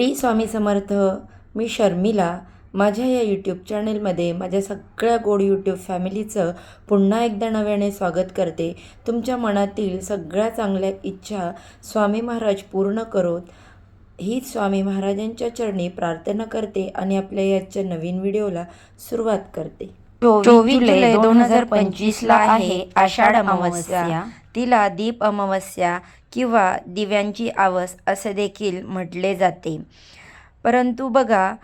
T Swami Samarth मी शर्मिला. माझ्या या YouTube चॅनेलमध्ये माझ्या सगळ्या गोड यूट्यूब फॅमिलीचं पुन्हा एकदा नव्याने स्वागत करते. तुमच्या मनातील सगळ्या चांगल्या इच्छा स्वामी महाराज पूर्ण करोत. हीच स्वामी महाराजांच्या चरणी प्रार्थना करते आणि आपल्या याच्या नवीन व्हिडिओला सुरुवात करते. चोवीस जुलै दोन हजार पंचवीसला आहे आषाढ अमावस्या. तिला दीप अमावस्या किंवा दिव्यांची आवस असे देखील म्हटले जाते. परंतु बघा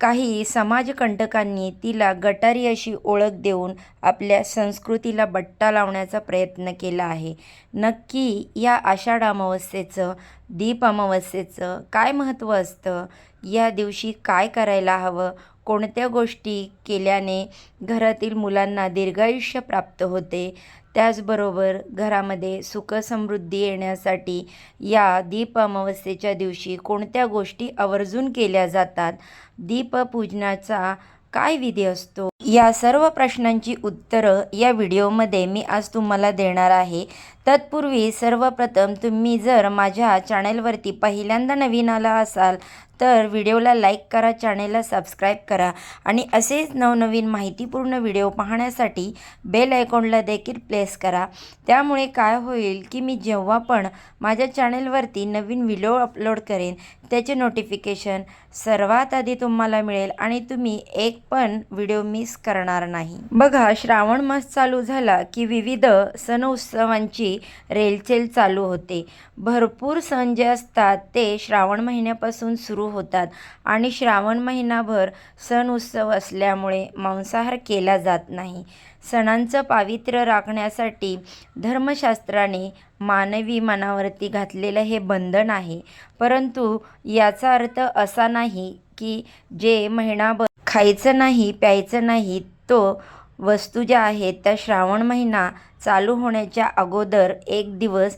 काही समाजकंटकांनी तिला गटारी अशी ओळख देऊन आपल्या संस्कृतीला बट्टा लावण्याचा प्रयत्न केला आहे. नक्की या आषाढ अमावस्येचं दीप अमावस्येचं काय महत्त्व असतं? या दिवशी काय करायला हवं? कोणत्या गोष्टी केल्याने घरातील मुलांना दीर्घायुष्य प्राप्त होते? त्याचबरोबर घरामध्ये सुखसमृद्धी येण्यासाठी या दीप अमावस्येच्या दिवशी कोणत्या गोष्टी आवर्जून केल्या जातात? दीपपूजनाचा काय विधी असतो? या सर्व प्रश्नांची उत्तरं या व्हिडिओमध्ये मी आज तुम्हाला देणार आहे. तत्पूर्वी सर्वप्रथम तुम्ही जर माझ्या चॅनेलवरती पहिल्यांदा नवीन आला असाल तर व्हिडिओला लाईक करा चॅनेलला सबस्क्राईब करा आणि असेच नवनवीन माहितीपूर्ण व्हिडिओ पाहण्यासाठी बेल आयकॉनला देखील प्लेस करा. त्यामुळे काय होईल की मी जेव्हा पण माझ्या चॅनेलवरती नवीन व्हिडिओ अपलोड करेन त्याचे नोटिफिकेशन सर्वात आधी तुम्हाला मिळेल आणि तुम्ही एक पण व्हिडिओ मिस करणार नाही. बघा श्रावण मास चालू झाला की विविध सण उत्सवांची रेलचेल चालू होते. भरपूर सण जे असतात ते श्रावण महिन्यापासून सुरू होतात आणि श्रावण महिनाभर सण उत्सव असल्यामुळे मांसाहार केला जात नाही. सणांचं पावित्र्य राखण्यासाठी धर्मशास्त्राने मानवी मनावरती घातलेलं हे बंधन आहे. परंतु याचा अर्थ असा नाही की जे महिनाभर खायचं नाही प्यायचं नाही तो वस्तू ज्या आहेत त्या श्रावण महिना चालू होण्याच्या अगोदर एक दिवस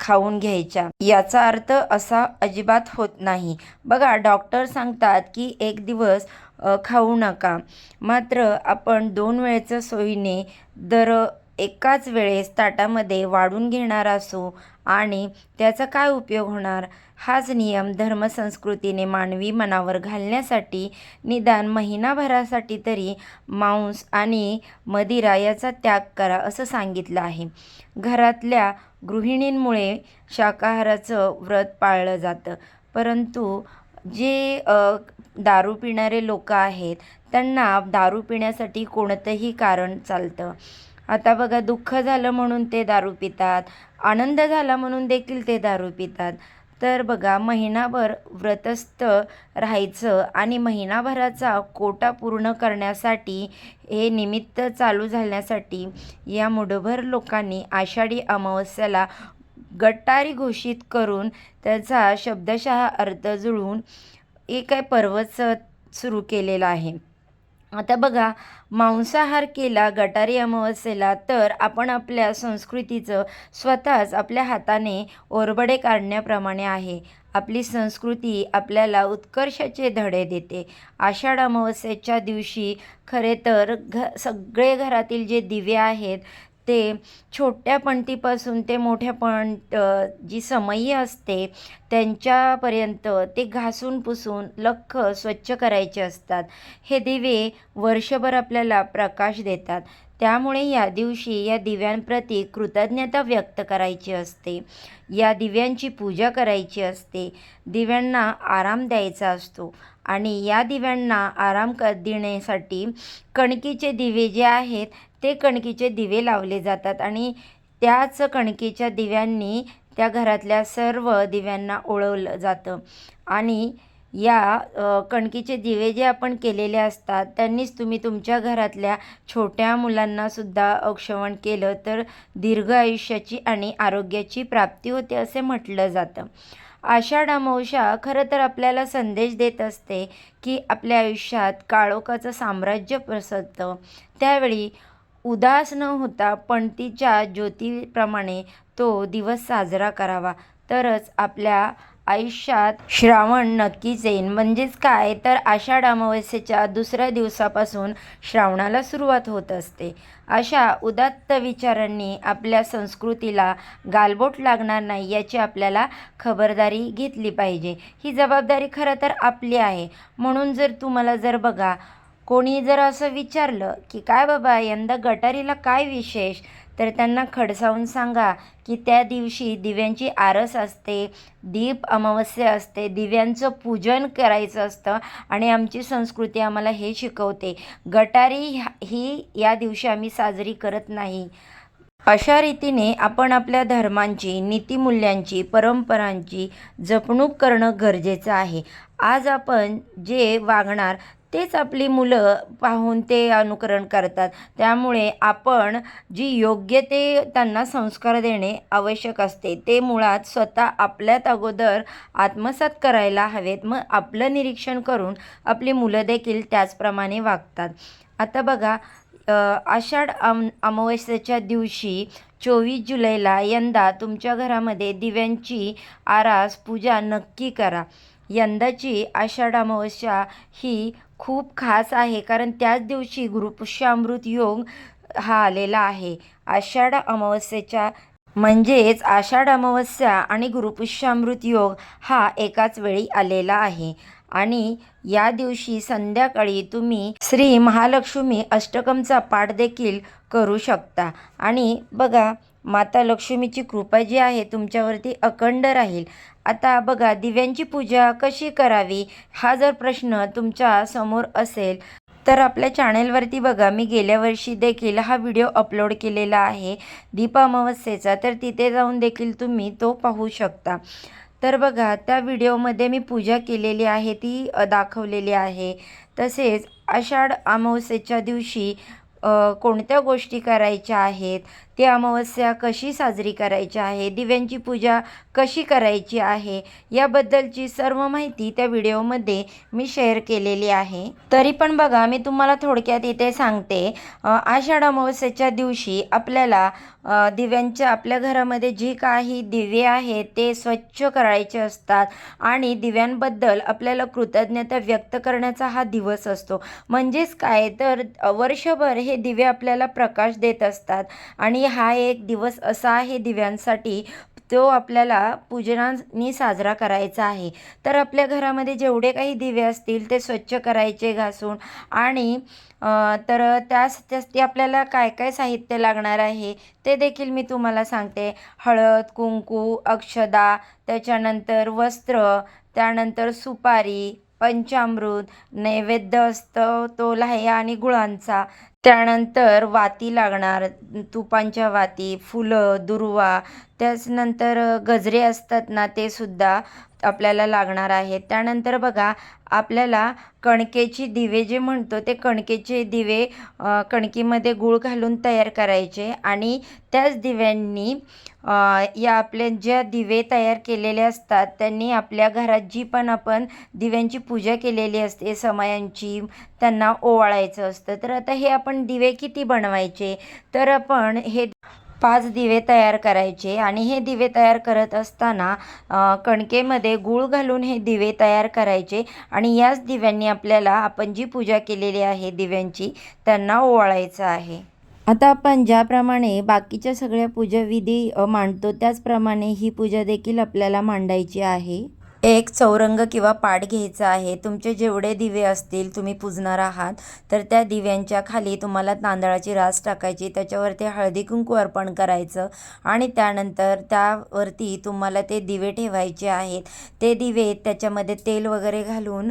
खाऊन घ्यायच्या. याचा अर्थ असा अजिबात होत नाही. बघा डॉक्टर सांगतात की एक दिवस खाऊ नका. मात्र आपण दोन वेळेच्या सोयीने दर एकाच वेळेस ताटामध्ये वाढून घेणार असू आणि त्याचा काय उपयोग होणार? हाच नियम धर्मसंस्कृतीने मानवी मनावर घालण्यासाठी निदान महिनाभरासाठी तरी मांस आणि मदिरा याचा त्याग करा असं सांगितलं आहे. घरातल्या गृहिणींमुळे शाकाहाराचं व्रत पाळलं जातं. परंतु जे दारू पिणारे लोक आहेत त्यांना दारू पिण्यासाठी कोणतंही कारण चालतं. आता बघा दुःख झालं म्हणून ते दारू पितात आनंद झाला म्हणून देखील ते दारू पितात. तर बघा महिनाभर व्रतस्थ राहायचं आणि महिनाभराचा कोटा पूर्ण करण्यासाठी हे निमित्त चालू झाल्यासाठी या मुठभर लोकांनी आषाढी अमावस्याला गटारी घोषित करून त्याचा शब्दशः अर्थ जुळून एक काय पर्वच सुरू केलेला आहे. आता बघा मांसाहार केला गटारी अमावस्येला तर आपण आपल्या संस्कृतीचं स्वतःच आपल्या हाताने ओरबडे काढण्याप्रमाणे आहे. आपली संस्कृती आपल्याला उत्कर्षाचे धडे देते. आषाढ अमावस्येच्या दिवशी खरे तर घ सगळे घरातील जे दिवे आहेत ते छोट्या पणतीपासून ते मोठ्या पण जी समयी असते त्यांच्यापर्यंत ते घासून पुसून लख स्वच्छ करायचे असतात. हे दिवे वर्षभर आपल्याला प्रकाश देतात. त्यामुळे या दिवशी या दिव्यांप्रती कृतज्ञता व्यक्त करायची असते. या दिव्यांची पूजा करायची असते. दिव्यांना आराम द्यायचा असतो आणि या दिव्यांना आराम क देण्यासाठी कणकीचे दिवे जे आहेत ते कणकीचे दिवे लावले जातात आणि त्याच कणकीच्या दिव्यांनी त्या घरातल्या सर्व दिव्यांना ओळवलं जातं. आणि या कणकीचे दिवे जे आपण केलेले असतात त्यांनीच तुम्ही तुमच्या घरातल्या छोट्या मुलांनासुद्धा औक्षवण केलं तर दीर्घ आयुष्याची आणि आरोग्याची प्राप्ती होते असे म्हटलं जातं. आषाढ खरं तर आपल्याला संदेश देत असते की आपल्या आयुष्यात काळोखाचं साम्राज्य पसरतं. त्यावेळी उदास न होता पणतीच्या ज्योतीप्रमाणे तो दिवस साजरा करावा. तरच आपल्या आयुष्यात श्रावण नक्कीच येईल म्हणजेच काय? तर आषाढ अमावस्येच्या दुसऱ्या दिवसापासून श्रावणाला सुरुवात होत असते. अशा उदात्त विचारांनी आपल्या संस्कृतीला गालबोट लागणार नाही याची आपल्याला खबरदारी घेतली पाहिजे. ही जबाबदारी खरं तर आपली आहे. म्हणून जर तुम्हाला जर बघा कोणी जर असं विचारलं की काय बाबा यंदा गटारीला काय विशेष? तर त्यांना खडसावून सांगा की त्या दिवशी दिव्यांची आरस असते दीप अमावस्या असते दिव्यांचं पूजन करायचं असतं आणि आमची संस्कृती आम्हाला हे शिकवते. गटारी ह्या- ही या दिवशी आम्ही साजरी करत नाही. अशा रीतीने आपण आपल्या धर्मांची नीतिमूल्यांची परंपरांची जपणूक करणं गरजेचं आहे. आज आपण जे वागणार तेच आपली मुलं पाहून ते अनुकरण करतात. त्यामुळे आपण जी योग्य ते त्यांना संस्कार देणे आवश्यक असते ते मुळात स्वतः आपल्यात अगोदर आत्मसात करायला हवेत. मग आपलं निरीक्षण करून आपली मुलं देखील त्याचप्रमाणे वागतात. आता बघा आषाढ अम अमावस्येच्या दिवशी चोवीस जुलैला यंदा तुमच्या घरामध्ये दिव्यांची आरास पूजा नक्की करा. यंदाची आषाढ अमावस्या ही खूप खास आहे कारण त्याच दिवशी गुरुपुष्यामृत योग हा आलेला आहे. आषाढ अमावस्येच्या म्हणजेच आषाढ अमावस्या आणि गुरुपुष्यामृत योग हा एकाच वेळी आलेला आहे. आणि या दिवशी संध्याकाळी तुम्ही श्री महालक्ष्मी अष्टकमचा पाठ देखील करू शकता. आणि बघा माता लक्ष्मीची कृपा जी आहे तुमच्यावरती अखंड राहील. आता बघा दिव्यांची पूजा कशी करावी हा जर प्रश्न तुमच्यासमोर असेल तर आपल्या चॅनेलवरती बघा मी गेल्या वर्षी देखील हा व्हिडिओ अपलोड केलेला आहे दीप अमावस्येचा तर तिथे जाऊन देखील तुम्ही तो पाहू शकता. तर बघा त्या व्हिडिओमध्ये मी पूजा केलेली आहे ती दाखवलेली आहे. तसेच आषाढ अमावस्येच्या दिवशी कोणत्या गोष्टी करायच्या आहेत? ती अमावस्या कशी साजरी करायची आहे? दिव्यांची पूजा कशी करायची आहे? याबद्दलची सर्व माहिती त्या व्हिडिओमध्ये मी शेअर केलेली आहे. तरी पण बघा मी तुम्हाला थोडक्यात इथे सांगते. आषाढ अमावस्येच्या दिवशी आपल्याला दिव्यांच्या आपल्या घरामध्ये जी काही दिवे आहेत ते स्वच्छ करायचे असतात. आणि दिव्यांबद्दल आपल्याला कृतज्ञता व्यक्त करण्याचा हा दिवस असतो. म्हणजेच काय? तर वर्षभर हे दिवे आपल्याला प्रकाश देत असतात. आणि हा एक दिवस असा आहे दिव्यांसाठी तो आपल्याला पूजनानी साजरा करायचा आहे. तर आपल्या घरामध्ये जेवढे काही दिवे असतील ते स्वच्छ करायचे घासून आणि तर त्यास त्यासाठी आपल्याला काय काय साहित्य लागणार आहे ते देखील मी तुम्हाला सांगते. हळद कुंकू अक्षदा त्याच्यानंतर वस्त्र त्यानंतर सुपारी पंचामृत नैवेद्य असतं तो लाह्या आणि गुळांचा. त्यानंतर वाती लागणार तुपांच्या वाती फुलं दुर्वा त्याचनंतर गजरे असतात ना ते सुद्धा आपल्याला लागणार आहेत. त्यानंतर बघा आपल्याला कणकेची दिवे जे म्हणतो ते कणकेचे दिवे कणकीमध्ये गूळ घालून तयार करायचे आणि त्याच दिव्यांनी या आपले ज्या दिवे तयार केलेले असतात त्यांनी आपल्या घरात जी पण आपण दिव्यांची पूजा केलेली असते समयांची त्यांना ओवाळायचं असतं. तर आता हे आपण दिवे किती बनवायचे? तर आपण हे पाच दिवे तयार करायचे आणि हे दिवे तयार करत असताना कणकेमध्ये गूळ घालून हे दिवे तयार करायचे आणि याच दिव्यांनी आपल्याला आपण जी पूजा केलेली आहे दिव्यांची त्यांना ओवाळायचं आहे. आता आपण ज्याप्रमाणे बाकीच्या सगळ्या पूजाविधी मांडतो त्याचप्रमाणे ही पूजा देखील आपल्याला मांडायची आहे. एक चौरंग किंवा पाट घ्यायचा आहे. तुमचे जेवढे दिवे असतील तुम्ही पुजणार आहात. तर त्या दिव्यांच्या खाली तुम्हाला तांदळाची रास टाकायची त्याच्यावरती हळदी कुंकू अर्पण करायचं आणि त्यानंतर त्यावरती तुम्हाला ते दिवे ठेवायचे आहेत. ते दिवे त्याच्यामध्ये तेल वगैरे घालून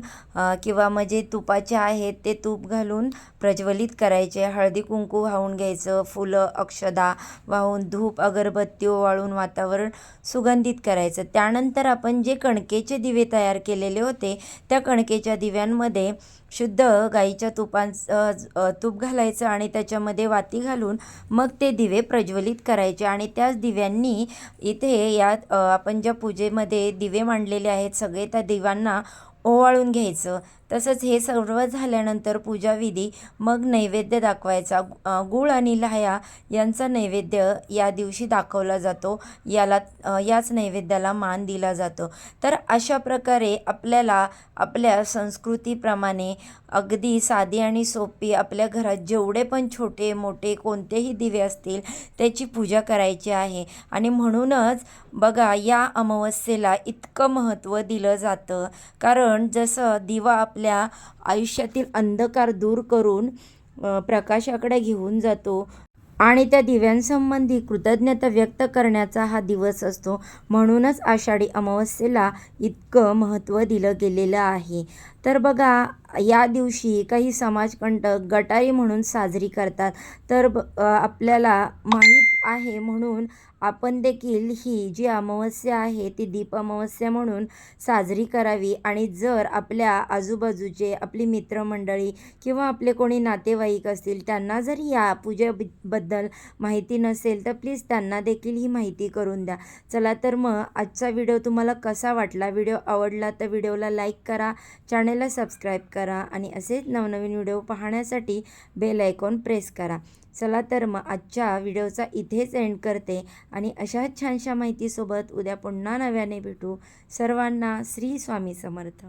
किंवा म्हणजे तुपाचे आहेत ते तूप घालून प्रज्वलित करायचे. हळदी कुंकू वाहून घ्यायचं फुलं अक्षदा वाहून धूप अगरबत्ती ओवाळून वातावरण सुगंधित करायचं. त्यानंतर आपण जे कणके कणकेचे दिवे तयार केलेले होते. त्या कणकेच्या दिव्यांमध्ये शुद्ध गाईच्या तुपांचं तूप घालायचं आणि त्याच्यामध्ये वाती घालून मग ते दिवे प्रज्वलित करायचे. आणि त्याच दिव्यांनी इथे यात आपण ज्या पूजेमध्ये दिवे मांडलेले आहेत सगळे त्या दिव्यांना ओवाळून घ्यायचं. तसंच हे सर्व झाल्यानंतर पूजाविधी मग नैवेद्य दाखवायचा. गुळ गूळ आणि लाह्या यांचा नैवेद्य या दिवशी दाखवला जातो. याला याच नैवेद्याला मान दिला जातो. तर अशा प्रकारे आपल्याला आपल्या संस्कृतीप्रमाणे अगदी साधी आणि सोपी आपल्या घरात जेवढे पण छोटे मोठे कोणतेही दिवे असतील त्याची पूजा करायची आहे. आणि म्हणूनच बघा या अमावस्येला इतकं महत्त्व दिलं जातं. कारण जसं दिवा आपल्या आयुष्यातील अंधकार दूर करून प्रकाशाकडे घेऊन जातो. आणि त्या दिव्यांसंबंधी कृतज्ञता व्यक्त करण्याचा हा दिवस असतो. म्हणूनच आषाढी अमावस्येला इतकं महत्त्व दिलं गेलेलं आहे. तर बघा या दिवशी काही समाजकंटक गटारी म्हणून साजरी करतात. तर आपल्याला माहीत आहे म्हणून आपण देखील ही जी अमावस्या आहे ती दीप अमावस्या म्हणून साजरी करावी. आणि जर आपल्या आजूबाजूचे आपली मित्रमंडळी किंवा आपले कोणी नातेवाईक असतील त्यांना जर या पूजेबद्दल माहिती नसेल तर प्लीज त्यांना देखील ही माहिती करून द्या. चला तर मग आजचा व्हिडिओ तुम्हाला कसा वाटला? व्हिडिओ आवडला तर व्हिडिओला लाईक करा. चॅनलला सबस्क्राईब करा आणि असेच नवनवीन व्हिडिओ पाहण्यासाठी बेल आयकॉन प्रेस करा. चला तर मग आजच्या व्हिडिओचा इथेच एंड करते आणि अशाच छानशा माहितीसोबत उद्या पुन्हा नव्याने भेटू. सर्वांना श्री स्वामी समर्थ.